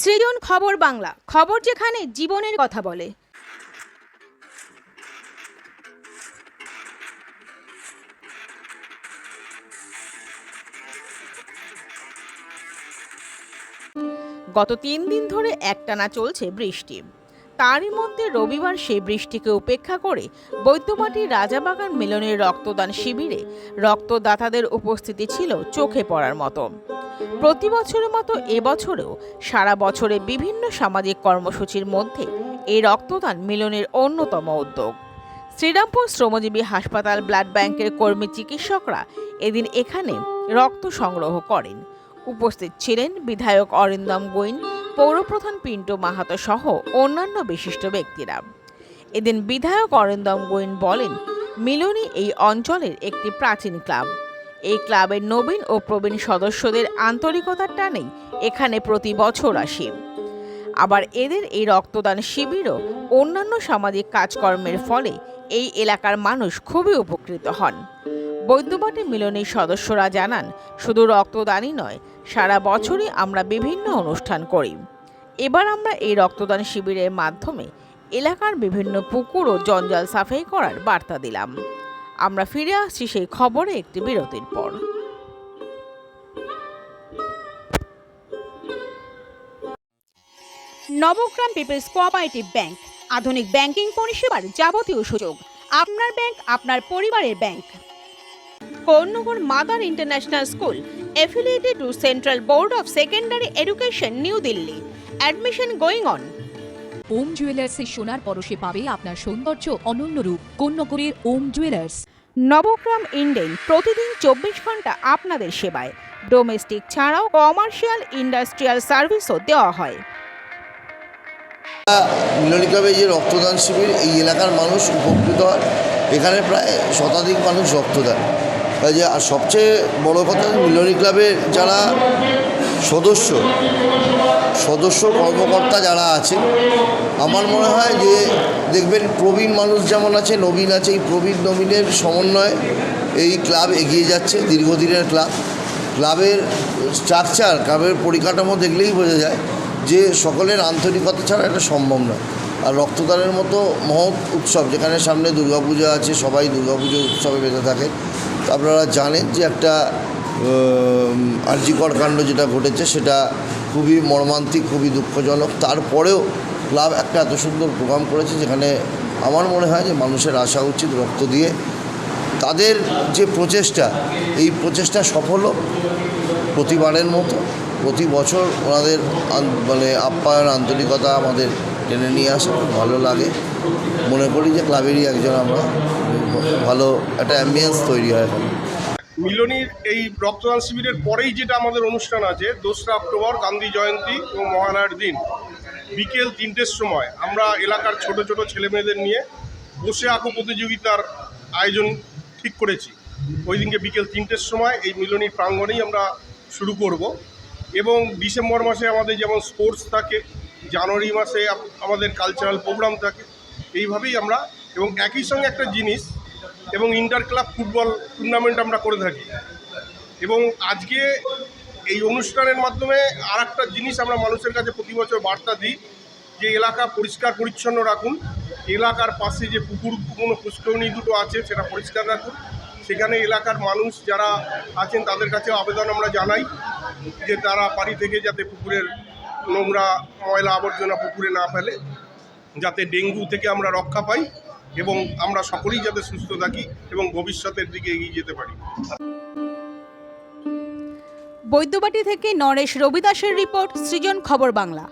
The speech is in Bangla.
সৃজন খবর বাংলা। খবর যেখানে জীবনের কথা বলে। গত তিন দিন ধরে একটানা চলছে বৃষ্টি। তারই মধ্যে রবিবার সেই বৃষ্টিকে উপেক্ষা করে বৈদ্যবাটির রাজাবাগান মিলনের রক্তদান শিবিরে রক্তদাতাদের উপস্থিতি ছিল চোখে পড়ার মতো। প্রতি বছরের মতো এবছরেও সারা বছরে বিভিন্ন সামাজিক কর্মসূচির মধ্যে এই রক্তদান মিলনের অন্যতম উদ্যোগ। শ্রীরামপুর শ্রমজীবী হাসপাতাল ব্লাড ব্যাংকের কর্মী চিকিৎসকরা এদিন এখানে রক্ত সংগ্রহ করেন। উপস্থিত ছিলেন বিধায়ক অরিন্দম গোয়েন, পৌরপ্রধান পিন্টু মাহাতো সহ অন্যান্য বিশিষ্ট ব্যক্তিরা। এদিন বিধায়ক অরিন্দম গোয়েন বলেন মিলনী এই অঞ্চলের একটি প্রাচীন ক্লাব। এই ক্লাবের নবীন ও প্রবীণ সদস্যদের আন্তরিকতার টানেই এখানে প্রতি বছর আসি। আবার এদের এই রক্তদান শিবিরও অন্যান্য সামাজিক কাজকর্মের ফলে এই এলাকার মানুষ খুবই উপকৃত হন। বৈদ্যবাটী মিলনের সদস্যরা জানান, শুধু রক্তদানই নয়, সারা বছরই আমরা বিভিন্ন অনুষ্ঠান করি। এবার আমরা এই রক্তদান শিবিরের মাধ্যমে এলাকার বিভিন্ন পুকুর ও জঞ্জাল সাফাই করার বার্তা দিলাম। আমরা ফিরে আসছি সেই খবরে একটি বিরতির পর। নবগ্রাম পিপলস কোঅপারেটিভ ব্যাংক আধুনিক ব্যাংকিং পরিষেবার যাবতীয় সুযোগ। আপনার ব্যাংক আপনার পরিবারের bank. Konnagar mother international school affiliated to central board of secondary education new Delhi admission going on Om জুয়েলার্সের সোনার পরশে পাবে আপনার সৌন্দর্য অনন্য রূপ। কন্যগরের ওম জুয়েলার্স নবগ্রাম ইন্ডেন প্রতিদিন চব্বিশ ঘণ্টা আপনাদের সেবায়। ডোমেস্টিক ছাড়াও কমার্শিয়াল ইন্ডাস্ট্রিয়াল সার্ভিসও দেওয়া হয়। মিলনী ক্লাবে যে রক্তদান শিবির, এই এলাকার মানুষ উপকৃত হয়। এখানে প্রায় শতাধিক মানুষ রক্ত দেয় যে আর সবচেয়ে বড় কথা, মিলনী ক্লাবের যারা সদস্য সদস্য কর্মকর্তা যারা আছে আমার মনে হয় যে দেখবেন প্রবীণ মানুষ যেমন আছে, নবীন আছে, এই প্রবীণ নবীনের সমন্বয়ে এই ক্লাব এগিয়ে যাচ্ছে, দীর্ঘদিনের ক্লাব। ক্লাবের স্ট্রাকচার, ক্লাবের পরিকাঠামো দেখলেই বোঝা যায় যে সকলের আন্তরিকতা ছাড়া এটা সম্ভব নয়। আর রক্তদানের মতো মহৎ উৎসব, যেখানে সামনে দুর্গাপূজা আছে, সবাই দুর্গাপুজো উৎসবে বেঁধে থাকে। আপনারা জানেন যে একটা আর্যিকর কাণ্ড যেটা ঘটেছে, সেটা খুবই মর্মান্তিক, খুবই দুঃখজনক। তারপরেও ক্লাব একটা এত সুন্দর প্রোগ্রাম করেছে যেখানে আমার মনে হয় যে মানুষের আসা উচিত রক্ত দিয়ে। তাদের যে প্রচেষ্টা, এই প্রচেষ্টা সফল প্রতিবারের মতো। প্রতি বছর ওনাদের মানে আপ্যায়ন, আন্তরিকতা আমাদের টেনে নিয়ে আসে, খুব ভালো লাগে। মনে করি যে ক্লাবেরই একজন আমরা। ভালো একটা অ্যাম্বিয়েন্স তৈরি হয় এখানে। মিলনীর এই রক্তদান শিবিরের পরেই যেটা আমাদের অনুষ্ঠান আছে, দোসরা অক্টোবর, গান্ধী জয়ন্তী এবং মহালয়ার দিন, বিকেল তিনটের সময়। আমরা এলাকার ছোট ছোট ছেলেমেয়েদের নিয়ে বসে আঁকো প্রতিযোগিতার আয়োজন ঠিক করেছি। ওই দিনকে বিকেল তিনটের সময় এই মিলনীর প্রাঙ্গণেই আমরা শুরু করব। এবং ডিসেম্বর মাসে আমাদের যেমন স্পোর্টস থাকে, জানুয়ারি মাসে আমাদের কালচারাল প্রোগ্রাম থাকে, এইভাবেই আমরা এবং একই সঙ্গে একটা জিনিস এবং ইন্টার ক্লাব ফুটবল টুর্নামেন্ট আমরা করে থাকি। এবং আজকে এই অনুষ্ঠানের মাধ্যমে আর একটা জিনিস আমরা মানুষের কাছে প্রতি বছর বার্তা দিই, যে এলাকা পরিষ্কার পরিচ্ছন্ন রাখুন। এলাকার পাশে যে পুকুর, কোনো পুষ্করণী দুটো আছে সেটা পরিষ্কার রাখুন। সেখানে এলাকার মানুষ যারা আছেন তাদের কাছে আবেদন আমরা জানাই, যে তারা বাড়ি থেকে যাতে পুকুরের নোংরা ময়লা আবর্জনা পুকুরে না ফেলে, যাতে ডেঙ্গু থেকে আমরা রক্ষা পাই। এবং আমরা সকলেই যাতে সুস্থ থাকি এবং ভবিষ্যতের দিকে এগিয়ে যেতে পারি। বৈদ্যবাটি থেকে নরেশ রবিদাসের রিপোর্ট, সৃজন খবর বাংলা।